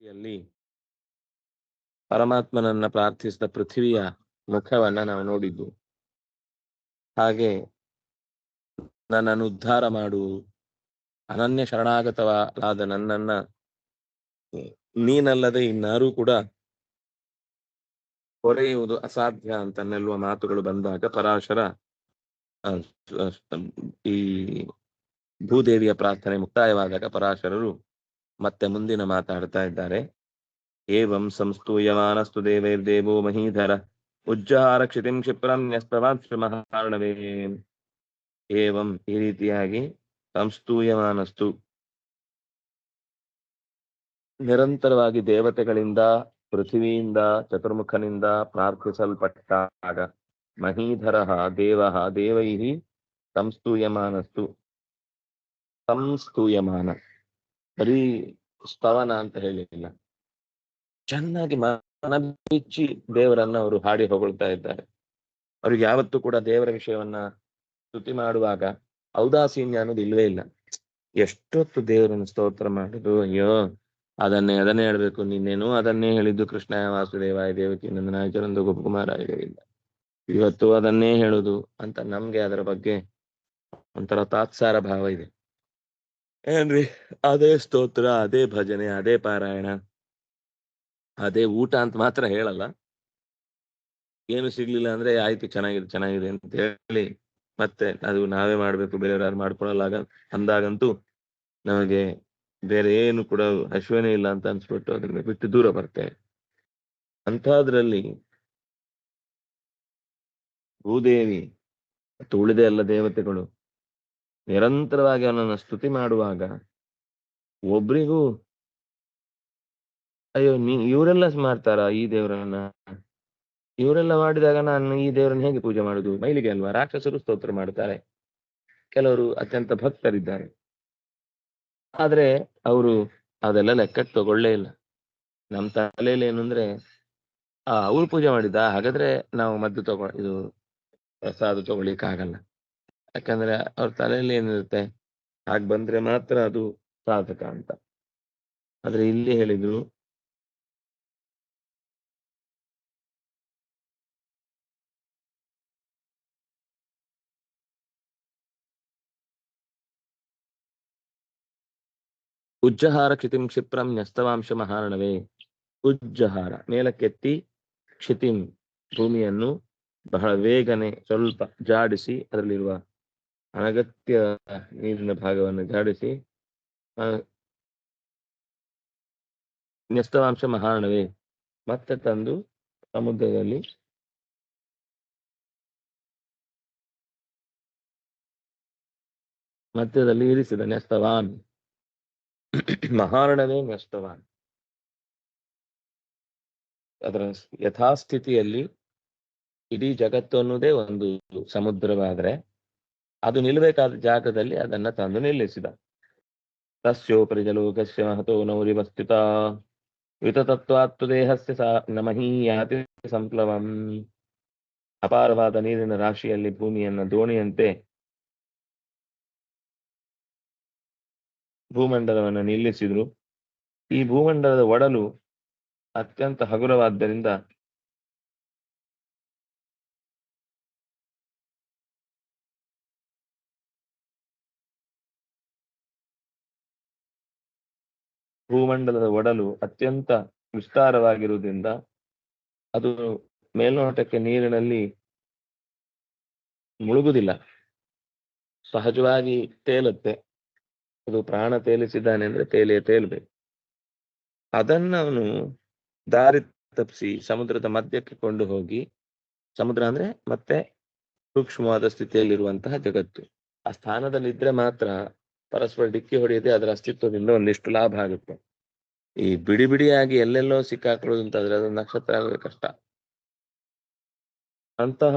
ಯಲ್ಲಿ ಪರಮಾತ್ಮನನ್ನ ಪ್ರಾರ್ಥಿಸಿದ ಪೃಥ್ವಿಯ ಮುಖವನ್ನ ನಾವು ನೋಡಿದ್ದು. ಹಾಗೆ ನನ್ನನ್ನು ಉದ್ಧಾರ ಮಾಡು. ಅನನ್ಯ ಶರಣಾಗತವಾದ ನನ್ನನ್ನ ನೀನಲ್ಲದೆ ಇನ್ನಾರೂ ಕೂಡ ಹೊರೆಯುವುದು ಅಸಾಧ್ಯ ಅಂತನ್ನೆಲ್ಲುವ ಮಾತುಗಳು ಬಂದಾಗ ಪರಾಶರ ಈ ಭೂದೇವಿಯ ಪ್ರಾರ್ಥನೆ ಮುಕ್ತಾಯವಾದಾಗ ಪರಾಶರರು ಮತ್ತೆ ಮುಂದಿನ ಮಾತಾಡ್ತಾ ಇದ್ದಾರೆ. ಏವಂ ಸಂಸ್ತೂಯಮಾನಸ್ತು ದೇವೈರ್ದೇವೋ ಮಹೀಧರ ಉಜ್ಜಹಾರ ಕ್ಷಿತಿಂ ಕ್ಷಿಪ್ರಂ ಮಹಾರ್ಣವೇ ಏವಂ ಈ ರೀತಿಯಾಗಿ ಸಂಸ್ತೂಯಮಾನಸ್ತು ನಿರಂತರವಾಗಿ ದೇವತೆಗಳಿಂದ, ಪೃಥ್ವಿಯಿಂದ, ಚತುರ್ಮುಖನಿಂದ ಪ್ರಾರ್ಥಿಸಲ್ಪಟ್ಟಾಗ ಮಹೀಧರ ದೇವ ದೇವೈ ಸಂಸ್ತೂಯಮಾನಸ್ತು ಸಂಸ್ತೂಯಮಾನ ಬರೀ ಸ್ತವನ ಅಂತ ಹೇಳಿಲ್ಲ. ಚೆನ್ನಾಗಿ ಮನ ದೇವರನ್ನ ಅವರು ಹಾಡಿ ಹೊಗಳ್ತಾ ಇದ್ದಾರೆ. ಅವ್ರಿಗೆ ಯಾವತ್ತೂ ಕೂಡ ದೇವರ ವಿಷಯವನ್ನ ಸ್ತುತಿ ಮಾಡುವಾಗ ಔದಾಸೀನ್ಯ ಅನ್ನೋದು ಇಲ್ವೇ ಇಲ್ಲ. ಎಷ್ಟೊತ್ತು ದೇವರನ್ನು ಸ್ತೋತ್ರ ಮಾಡುದು ಅಯ್ಯೋ, ಅದನ್ನೇ ಅದನ್ನೇ ಹೇಳ್ಬೇಕು. ನಿನ್ನೇನು ಅದನ್ನೇ ಹೇಳಿದ್ದು ಕೃಷ್ಣ ವಾಸುದೇವಾಯ ದೇವಕಿ ನಂದನಾಯ ಗೋಪಕುಮಾರ ಆಗಿರಲಿಲ್ಲ ಇವತ್ತು ಅದನ್ನೇ ಹೇಳುದು ಅಂತ ನಮ್ಗೆ ಅದರ ಬಗ್ಗೆ ಒಂಥರ ತಾತ್ಸಾರ ಭಾವ ಇದೆ. ಏನ್ರಿ? ಅದೇ ಸ್ತೋತ್ರ, ಅದೇ ಭಜನೆ, ಅದೇ ಪಾರಾಯಣ, ಅದೇ ಊಟ ಅಂತ ಮಾತ್ರ ಹೇಳಲ್ಲ. ಏನು ಸಿಗ್ಲಿಲ್ಲ ಅಂದ್ರೆ ಆಯ್ತು ಚೆನ್ನಾಗಿದೆ ಚೆನ್ನಾಗಿದೆ ಅಂತ ಹೇಳಿ ಮತ್ತೆ ಅದು ನಾವೇ ಮಾಡ್ಬೇಕು, ಬೇರೆಯವ್ರು ಯಾರು ಮಾಡ್ಕೊಳಲ್ಲ ಅಂದಾಗಂತೂ ನಮಗೆ ಬೇರೆ ಏನು ಕೂಡ ಹಶ್ವನೇ ಇಲ್ಲ ಅಂತ ಅನ್ಸ್ಬಿಟ್ಟು ಅದನ್ನ ಬಿಟ್ಟು ದೂರ ಬರ್ತೇವೆ ಅಂಥದ್ರಲ್ಲಿ ಭೂದೇವಿ ಮತ್ತು ಉಳಿದ ಎಲ್ಲ ದೇವತೆಗಳು. ನಿರಂತರವಾಗಿ ಅವನನ್ನು ಸ್ತುತಿ ಮಾಡುವಾಗ ಒಬ್ರಿಗೂ, ಅಯ್ಯೋ, ನೀ ಇವರೆಲ್ಲ ಮಾಡ್ತಾರ ಈ ದೇವರನ್ನ? ಇವರೆಲ್ಲ ಮಾಡಿದಾಗ ನಾನು ಈ ದೇವರನ್ನ ಹೇಗೆ ಪೂಜೆ ಮಾಡುದು? ಮೈಲಿಗೆ ಅಲ್ವಾ? ರಾಕ್ಷಸರು ಸ್ತೋತ್ರ ಮಾಡ್ತಾರೆ ಕೆಲವರು ಅತ್ಯಂತ ಭಕ್ತರಿದ್ದಾರೆ. ಆದ್ರೆ ಅವರು ಅದೆಲ್ಲ ಲೆಕ್ಕಕ್ಕೆ ತಗೊಳ್ಳೇ ಇಲ್ಲ. ನಮ್ಮ ತಲೆಯಲ್ಲಿ ಏನು ಅಂದ್ರೆ ಆ, ಅವ್ರು ಪೂಜೆ ಮಾಡಿದ್ದ? ಹಾಗಾದ್ರೆ ನಾವು ಮದ್ದು ತಗೊ, ಇದು ಪ್ರಸಾದ ತಗೊಳ್ಳಿಕ್ ಆಗಲ್ಲ ಯಾಕಂದ್ರೆ ಅವ್ರ ತಲೆಯಲ್ಲಿ ಏನಿರುತ್ತೆ? ಹಾಗೆ ಬಂದ್ರೆ ಮಾತ್ರ ಅದು ಸಾಧಕ ಅಂತ. ಆದ್ರೆ ಇಲ್ಲಿ ಹೇಳಿದ್ರು ಉಜ್ಜಹಾರ ಕ್ಷಿತಿಂ ಕ್ಷಿಪ್ರಂ ನ್ಯಸ್ತವಾಂಶ ಮಹಾರಣವೇ. ಉಜ್ಜಹಾರ. ಮೇಲಕ್ಕೆತ್ತಿ ಕ್ಷಿತಿಂ ಭೂಮಿಯನ್ನು ಬಹಳ ವೇಗನೆ ಸ್ವಲ್ಪ ಜಾಡಿಸಿ ಅದರಲ್ಲಿರುವ ಅನಗತ್ಯ ನೀರಿನ ಭಾಗವನ್ನು ಜಾಡಿಸಿ ಆ, ನ್ಯಸ್ತವಾಂಶ ಮಹಾರಣವೇ. ಮತ್ತೆ ತಂದು ಸಮುದ್ರದಲ್ಲಿ ಮಧ್ಯದಲ್ಲಿ ಇರಿಸಿದ ನ್ಯಸ್ತವಾನ್. ಮಹಾರಣವೇ ನ್ಯಸ್ತವಾನ್. ಅದರ ಯಥಾಸ್ಥಿತಿಯಲ್ಲಿ ಇಡೀ ಜಗತ್ತು ಅನ್ನೋದೇ ಒಂದು ಸಮುದ್ರವಾದ್ರೆ ಅದು ನಿಲ್ಲಬೇಕಾದ ಜಾಗದಲ್ಲಿ ಅದನ್ನ ತಂದು ನಿಲ್ಲಿಸಿದ. ತಸ್ಯೋಪರಿ ಜಲೋಕಸ್ಯ ಮಹತೋ ನೌರಿವಸ್ಥಿತ ವಿತತತ್ವಾತ್ತು ದೇಹಸ್ಯ ಸಾ ಸಂಪ್ಲವಂ. ಅಪಾರವಾದ ನೀರಿನ ರಾಶಿಯಲ್ಲಿ ಭೂಮಿಯನ್ನ ದೋಣಿಯಂತೆ ಭೂಮಂಡಲವನ್ನು ನಿಲ್ಲಿಸಿದ್ರು. ಈ ಭೂಮಂಡಲದ ಒಡಲು ಅತ್ಯಂತ ಹಗುರವಾದ್ದರಿಂದ ಭೂಮಂಡಲದ ಒಡಲು ಅತ್ಯಂತ ವಿಸ್ತಾರವಾಗಿರುವುದರಿಂದ ಅದು ಮೇಲ್ನೋಟಕ್ಕೆ ನೀರಿನಲ್ಲಿ ಮುಳುಗುದಿಲ್ಲ ಸಹಜವಾಗಿ ತೇಲುತ್ತೆ. ಅದು ಪ್ರಾಣ ತೇಲಿಸಿದ್ದಾನೆ ಅಂದ್ರೆ ತೇಲಿಯ ತೇಲ್ಬೇಕು. ಅದನ್ನ ಅವನು ದಾರಿ ತಪ್ಪಿಸಿ ಸಮುದ್ರದ ಮಧ್ಯಕ್ಕೆ ಕೊಂಡು ಹೋಗಿ, ಸಮುದ್ರ ಅಂದ್ರೆ ಮತ್ತೆ ಸೂಕ್ಷ್ಮವಾದ ಸ್ಥಿತಿಯಲ್ಲಿರುವಂತಹ ಜಗತ್ತು. ಆ ಸ್ಥಾನದಲ್ಲಿದ್ರೆ ಮಾತ್ರ ಪರಸ್ಪರ ಡಿಕ್ಕಿ ಹೊಡೆಯದೆ ಅದರ ಅಸ್ತಿತ್ವದಿಂದ ಒಂದಿಷ್ಟು ಲಾಭ ಆಗುತ್ತೆ. ಈ ಬಿಡಿ ಬಿಡಿಯಾಗಿ ಎಲ್ಲೆಲ್ಲೋ ಸಿಕ್ಕಾಕೊಳ್ಳೋದು ಅಂತಾದ್ರೆ ಅದು ನಕ್ಷತ್ರ ಆಗೋದು ಕಷ್ಟ. ಅಂತಹ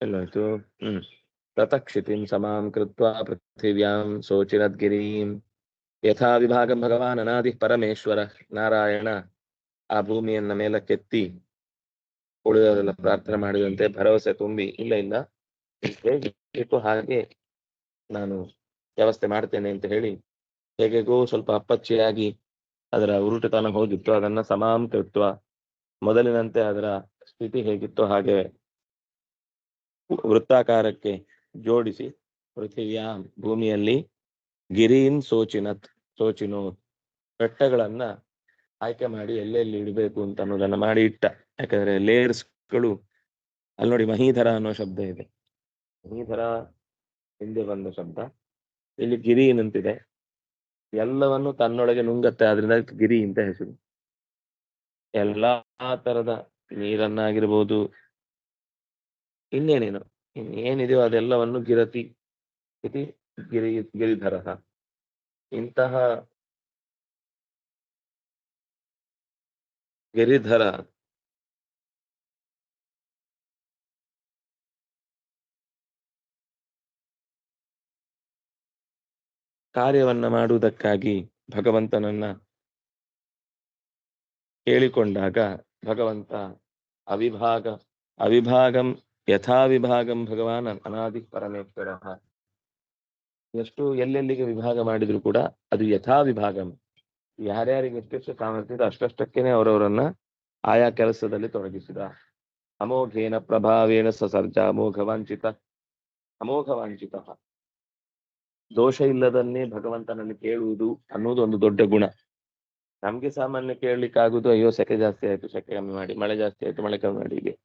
ಎಲ್ಲಾಯ್ತು. ಹ್ಮ್. ಸಮಾಂ ಕೃತ್ವಾ ಪೃಥಿವ್ಯಾಂ ಶೋಚಿರದ್ಗಿರೀಂ ಯಥಾ ವಿಭಾಗ ಭಗವಾನ್ ಅನಾದಿ ಪರಮೇಶ್ವರ ನಾರಾಯಣ ಆ ಭೂಮಿಯನ್ನ ಮೇಲಕ್ಕೆತ್ತಿ ಉಳಿದವರೆಲ್ಲ ಪ್ರಾರ್ಥನೆ ಮಾಡಿದಂತೆ ಭರವಸೆ ತುಂಬಿ ಇಲ್ಲ ಇಲ್ಲ ಬೇಕು ಹಾಗೆ ನಾನು ವ್ಯವಸ್ಥೆ ಮಾಡ್ತೇನೆ ಅಂತ ಹೇಳಿ ಹೇಗೆಗೋ ಸ್ವಲ್ಪ ಅಪ್ಪಚ್ಚಿಯಾಗಿ ಅದರ ಉರುಟುತನ ಹೋಗಿತ್ತು, ಅದನ್ನ ಸಮಾಂತೃತ್ವ ಮೊದಲಿನಂತೆ ಅದರ ಸ್ಥಿತಿ ಹೇಗಿತ್ತು ಹಾಗೆ ವೃತ್ತಾಕಾರಕ್ಕೆ ಜೋಡಿಸಿ ಪೃಥಿವಿಯ ಭೂಮಿಯಲ್ಲಿ ಗಿರೀನ್ ಸೋಚಿನತ್ ಸೋಚಿನೋ ಬೆಟ್ಟಗಳನ್ನ ಆಯ್ಕೆ ಮಾಡಿ ಎಲ್ಲೆಲ್ಲಿ ಇಡಬೇಕು ಅಂತ ಅನ್ನೋದನ್ನ ಮಾಡಿ ಇಟ್ಟ. ಯಾಕಂದ್ರೆ ಲೇಯರ್ಸ್ಗಳು ಅಲ್ಲಿ ನೋಡಿ ಮಹೀಧರ ಅನ್ನೋ ಶಬ್ದ ಇದೆ. ಮಹೀಧರ ಹಿಂದೆ ಬಂದ ಶಬ್ದ. ಇಲ್ಲಿ ಗಿರಿ ಏನಂತಿದೆ ಎಲ್ಲವನ್ನು ತನ್ನೊಳಗೆ ನುಂಗತ್ತೆ. ಆದ್ರಿಂದ ಗಿರಿ ಅಂತ ಹೆಸರು. ಎಲ್ಲಾ ತರದ ನೀರನ್ನಾಗಿರ್ಬೋದು. ಇನ್ನೇನೇನು? ಏನಿದೆಯೋ ಅದೆಲ್ಲವನ್ನು ಗಿರತಿ. ಇತಿ ಗಿರಿ ಗಿರಿಧರ ಇಂತಹ ಗಿರಿಧರ ಕಾರ್ಯವನ್ನ ಮಾಡುವುದಕ್ಕಾಗಿ ಭಗವಂತನನ್ನ ಕೇಳಿಕೊಂಡಾಗ ಭಗವಂತ ಅವಿಭಾಗ, ಅವಿಭಾಗಂ ಯಥಾವಿಭಾಗಂ ಭಗವಾನ್ ಅನಾದಿ ಪರಮೇಶ್ವರ ಎಷ್ಟು ಎಲ್ಲೆಲ್ಲಿಗೆ ವಿಭಾಗ ಮಾಡಿದ್ರು ಕೂಡ ಅದು ಯಥಾ ವಿಭಾಗ ಯಾರ್ಯಾರಿಗೆ ಎಷ್ಟೆಷ್ಟು ಸಾಮರ್ಥ್ಯ ಇದೆ ಅಷ್ಟಷ್ಟಕ್ಕೇನೆ ಅವರವರನ್ನ ಆಯಾ ಕೆಲಸದಲ್ಲಿ ತೊಡಗಿಸಿದ. ಅಮೋಘೇನ ಪ್ರಭಾವೇನ ಸಸರ್ಜ ಅಮೋಘವಾಂಚಿತ. ಅಮೋಘವಾಂಚಿತ. ಅಮೋಘ ದೋಷ ಇಲ್ಲದನ್ನೇ ಭಗವಂತನನ್ನು ಕೇಳುವುದು ಅನ್ನೋದು ಒಂದು ದೊಡ್ಡ ಗುಣ. ನಮ್ಗೆ ಸಾಮಾನ್ಯ ಕೇಳಲಿಕ್ಕಾಗುದು ಅಯ್ಯೋ, ಸೆಕೆ ಜಾಸ್ತಿ ಆಯ್ತು, ಸೆಕೆ ಕಮ್ಮಿ ಮಾಡಿ, ಮಳೆ ಜಾಸ್ತಿ ಆಯ್ತು, ಮಳೆ ಕಮ್ಮಿ ಮಾಡಿ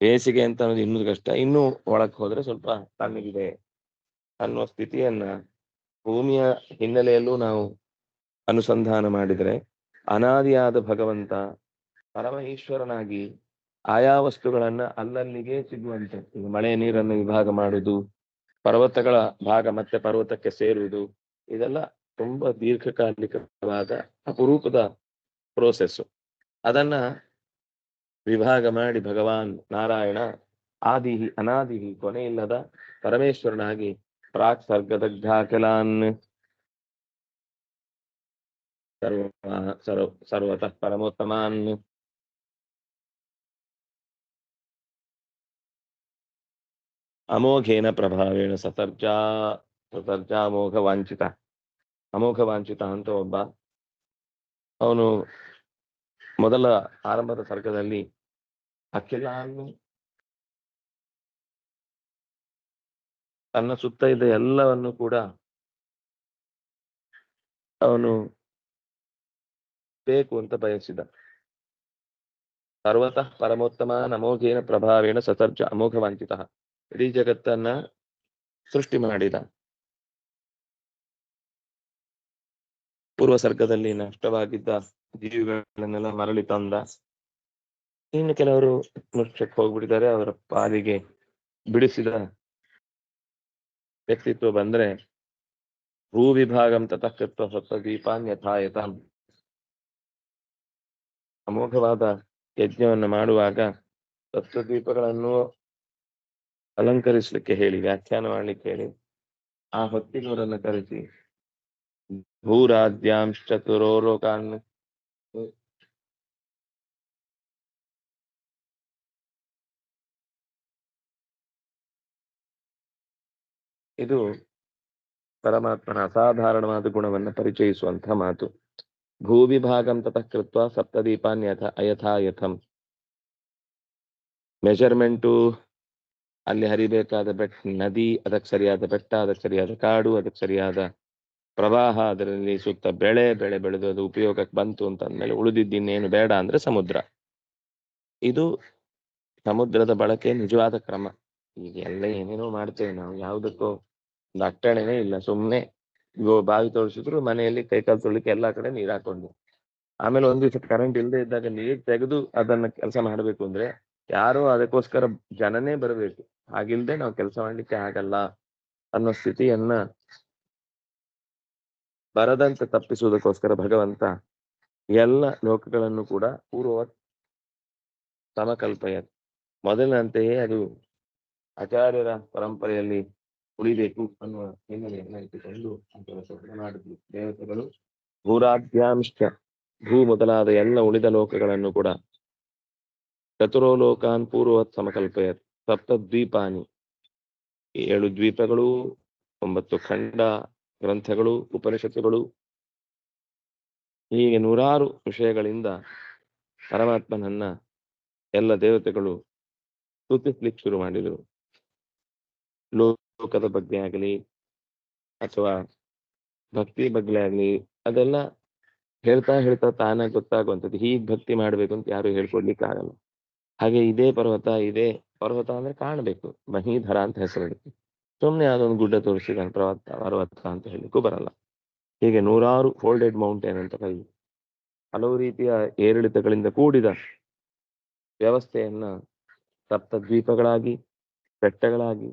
ಬೇಸಿಗೆ ಅಂತ ಅನ್ನೋದು ಇನ್ನೂ ಕಷ್ಟ. ಇನ್ನೂ ಒಳಕ್ ಹೋದ್ರೆ ಸ್ವಲ್ಪ ತಣ್ಣಗಿದೆ. ಅನ್ನುವ ಸ್ಥಿತಿಯನ್ನ ಭೂಮಿಯ ಹಿನ್ನೆಲೆಯಲ್ಲೂ ನಾವು ಅನುಸಂಧಾನ ಮಾಡಿದರೆ ಅನಾದಿಯಾದ ಭಗವಂತ ಪರಮ ಈಶ್ವರನಾಗಿ ಆಯಾ ವಸ್ತುಗಳನ್ನ ಅಲ್ಲಲ್ಲಿಗೆ ಸಿಗುವಂತೆ ಮಳೆ ನೀರನ್ನು ವಿಭಾಗ ಮಾಡುವುದು ಪರ್ವತಗಳ ಭಾಗ ಮತ್ತೆ ಪರ್ವತಕ್ಕೆ ಸೇರುವುದು, ಇದೆಲ್ಲ ತುಂಬಾ ದೀರ್ಘಕಾಲಿಕವಾದ ಅಪರೂಪದ ಪ್ರೋಸೆಸ್ ಅದನ್ನ ವಿಭಾಗ ಮಾಡಿ ಭಗವಾನ್ ನಾರಾಯಣ ಆದಿಹಿ ಅನಾದಿಹಿ ಕೊನೆಯಿಲ್ಲದ ಪರಮೇಶ್ವರನಾಗಿ ಪ್ರಾಕ್ ಸರ್ಗದಗ್ಧಾಕಲಾನ್ ಸರ್ವ ಸರ್ವ ಸರ್ವತಃ ಪರಮೋತ್ತಮಾನ್ ಅಮೋಘೇನ ಪ್ರಭಾವೇಣ ಸತರ್ಜಾ ಸತರ್ಜಾ ಅಮೋಘ ವಾಂಚಿತ ಅಮೋಘ ವಾಂಚಿತ ಅಂತ ಒಬ್ಬ ಅವನು ಮೊದಲ ಆರಂಭದ ಸರ್ಗದಲ್ಲಿ ಅಖಿಲಾನ್ನು ತನ್ನ ಸುತ್ತ ಇದ್ದ ಎಲ್ಲವನ್ನು ಕೂಡ ಅವನು ಬೇಕು ಅಂತ ಬಯಸಿದ. ಸರ್ವತಃ ಪರಮೋತ್ತಮ ನಮೋಘೇನ ಪ್ರಭಾವೇಣ ಸತರ್ಜ ಅಮೋಘ ವಾಂಚಿತ ಇಡೀ ಜಗತ್ತನ್ನ ಸೃಷ್ಟಿ ಮಾಡಿದ. ಪೂರ್ವ ಸರ್ಗದಲ್ಲಿ ನಷ್ಟವಾಗಿದ್ದ ಜೀವಿಗಳನ್ನೆಲ್ಲ ಮರಳಿ ತಂದ. ಇನ್ನು ಕೆಲವರು ಮೋಕ್ಷಕ್ಕೆ ಹೋಗ್ಬಿಟ್ಟಿದ್ದಾರೆ, ಅವರ ಪಾಲಿಗೆ ಬಿಡಿಸಿದ ವ್ಯಕ್ತಿತ್ವ ಬಂದ್ರೆ ಭೂ ವಿಭಾಗಂ ತತಃ ಕೃತ್ವ ಸತ್ವ ದೀಪಾನ್ ಯಥಾಯಥಾಂ ಅಮೋಘವಾದ ಯಜ್ಞವನ್ನು ಮಾಡುವಾಗ ಸತ್ವದೀಪಗಳನ್ನು ಅಲಂಕರಿಸಲಿಕ್ಕೆ ಹೇಳಿ, ವ್ಯಾಖ್ಯಾನ ಮಾಡ್ಲಿಕ್ಕೆ ಹೇಳಿ, ಆ ಹೊತ್ತಿನವರನ್ನು ಕರೆಸಿ ಭೂರಾಜ್ಯಾಂಶ್ಚತುರೋಲೋಕಾನ್ ಇದು ಪರಮಾತ್ಮನ ಅಸಾಧಾರಣವಾದ ಗುಣವನ್ನು ಪರಿಚಯಿಸುವಂತಹ ಮಾತು. ಭೂವಿಭಾಗಂ ತತಃ ಕೃತ್ವ ಸಪ್ತದೀಪಾನ್ ಯಥ ಅಯಥಾ ಯಥಂ ಮೆಜರ್ಮೆಂಟು ಅಲ್ಲಿ ಹರಿಬೇಕಾದ ಬೆಟ್ ನದಿ, ಅದಕ್ಕೆ ಸರಿಯಾದ ಬೆಟ್ಟ, ಅದಕ್ಕೆ ಸರಿಯಾದ ಕಾಡು, ಅದಕ್ಕೆ ಸರಿಯಾದ ಪ್ರವಾಹ, ಅದರಲ್ಲಿ ಸುತ್ತ ಬೆಳೆ ಬೆಳೆ ಬೆಳೆದು ಅದು ಉಪಯೋಗಕ್ಕೆ ಬಂತು ಅಂತ ಅಂದ್ಮೇಲೆ ಉಳಿದಿದ್ದಿನ್ನೇನು ಬೇಡ ಅಂದ್ರೆ ಸಮುದ್ರ. ಇದು ಸಮುದ್ರದ ಬಳಕೆ ನಿಜವಾದ ಕ್ರಮ. ಈಗ ಎಲ್ಲ ಏನೇನೋ ಮಾಡ್ತೇವೆ ನಾವು, ಯಾವುದಕ್ಕೂ ಒಂದು ಅಟ್ಟಣೆನೇ ಇಲ್ಲ ಸುಮ್ಮನೆ ಬಾವಿ ತೋರಿಸಿದ್ರು, ಮನೆಯಲ್ಲಿ ಕೈಕಾಲು ತೊಳಿಕೆ ಎಲ್ಲಾ ಕಡೆ ನೀರ್ ಹಾಕೊಂಡು ಆಮೇಲೆ ಒಂದ್ ದಿವಸ ಕರೆಂಟ್ ಇಲ್ಲದೆ ಇದ್ದಾಗ ನೀರ್ ತೆಗೆದು ಅದನ್ನ ಕೆಲಸ ಮಾಡ್ಬೇಕು ಅಂದ್ರೆ ಯಾರು ಅದಕ್ಕೋಸ್ಕರ ಜನನೇ ಬರಬೇಕು. ಹಾಗಿಲ್ದೆ ನಾವು ಕೆಲಸ ಮಾಡ್ಲಿಕ್ಕೆ ಆಗಲ್ಲ ಅನ್ನೋ ಸ್ಥಿತಿಯನ್ನ ಬರದಂತೆ ತಪ್ಪಿಸುವುದಕ್ಕೋಸ್ಕರ ಭಗವಂತ ಎಲ್ಲ ಲೋಕಗಳನ್ನು ಕೂಡ ಪೂರ್ವ ಸಮಕಲ್ಪಯ. ಮೊದಲಿನಂತೆಯೇ ಅದು ಆಚಾರ್ಯರ ಪರಂಪರೆಯಲ್ಲಿ ಉಳಿಬೇಕು ಅನ್ನುವ ಹಿನ್ನೆಲೆಯನ್ನ ಇಟ್ಟುಕೊಂಡು ಈ ಕೆಲಸವನ್ನು ಮಾಡಿದ್ರು ದೇವತೆಗಳು ಭೂರಾಧ್ಯಾಂಶ ಭೂ ಮೊದಲಾದ ಎಲ್ಲ ಉಳಿದ ಲೋಕಗಳನ್ನು ಕೂಡ. ಚತುರೋ ಲೋಕಾನ್ ಪೂರ್ವವತ್ ಸಮಕಲ್ಪಯತ್ ಸಪ್ತ ದ್ವೀಪಾನಿ ಏಳು ದ್ವೀಪಗಳು, ಒಂಬತ್ತು ಖಂಡ ಗ್ರಂಥಗಳು, ಉಪನಿಷತ್ತುಗಳು. ಹೀಗೆ ನೂರಾರು ವಿಷಯಗಳಿಂದ ಪರಮಾತ್ಮನನ್ನ ಎಲ್ಲ ದೇವತೆಗಳು ಸ್ತುತಿಸ್ಲಿಕ್ಕೆ ಶುರು ಮಾಡಿದರು. ಲೋಕದ ಬಗ್ಗೆ ಆಗಲಿ ಅಥವಾ ಭಕ್ತಿ ಬಗ್ಗೆ ಆಗಲಿ ಅದೆಲ್ಲ ಹೇಳ್ತಾ ಹೇಳ್ತಾ ತಾನೇ ಗೊತ್ತಾಗುವಂಥದ್ದು. ಹೀಗೆ ಭಕ್ತಿ ಮಾಡ್ಬೇಕು ಅಂತ ಯಾರು ಹೇಳ್ಕೊಡ್ಲಿಕ್ಕೆ ಆಗಲ್ಲ. ಹಾಗೆ ಇದೇ ಪರ್ವತ ಇದೇ ಪರ್ವತ ಅಂದ್ರೆ ಕಾಣಬೇಕು. ಮಹೀಧರ ಅಂತ ಹೆಸರಿಡುತ್ತೆ ಸುಮ್ಮನೆ ಅದೊಂದು ಗುಡ್ಡ ತೋರಿಸಿದ ಪರ್ವತ ಪರ್ವತ ಅಂತ ಹೇಳಲಿಕ್ಕೂ ಬರಲ್ಲ. ಹೀಗೆ ನೂರಾರು ಫೋಲ್ಡೆಡ್ ಮೌಂಟೇನ್ ಅಂತ ಕೈ ಹಲವು ರೀತಿಯ ಏರಿಳಿತಗಳಿಂದ ಕೂಡಿದ ವ್ಯವಸ್ಥೆಯನ್ನ ಸಪ್ತ ದ್ವೀಪಗಳಾಗಿ ಬೆಟ್ಟಗಳಾಗಿ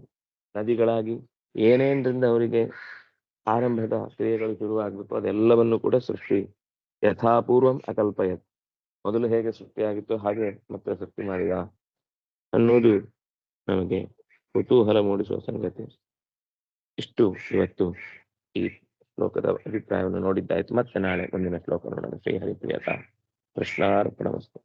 ನದಿಗಳಾಗಿ ಏನೇನರಿಂದ ಅವರಿಗೆ ಆರಂಭದ ಕ್ರಿಯೆಗಳು ಶುರುವಾಗಬೇಕು ಅದೆಲ್ಲವನ್ನು ಕೂಡ ಸೃಷ್ಟಿ ಯಥಾಪೂರ್ವಂ ಅಕಲ್ಪಯತ್. ಮೊದಲು ಹೇಗೆ ಸೃಷ್ಟಿಯಾಗಿತ್ತು, ಹಾಗೆ ಮತ್ತೆ ಸೃಷ್ಟಿ ಮಾಡಿದ ಅನ್ನೋದು ನಮಗೆ ಕುತೂಹಲ ಮೂಡಿಸುವ ಸಂಗತಿ. ಇಷ್ಟು ಇವತ್ತು ಈ ಶ್ಲೋಕದ ಅಭಿಪ್ರಾಯವನ್ನು ನೋಡಿದ್ದಾಯ್ತು. ಮತ್ತೆ ನಾಳೆ ಮುಂದಿನ ಶ್ಲೋಕ ನೋಡೋಣ. ಶ್ರೀ ಹರಿಪ್ರಿಯತ ಕೃಷ್ಣಾರ್ಪಣ ವಸ್ತು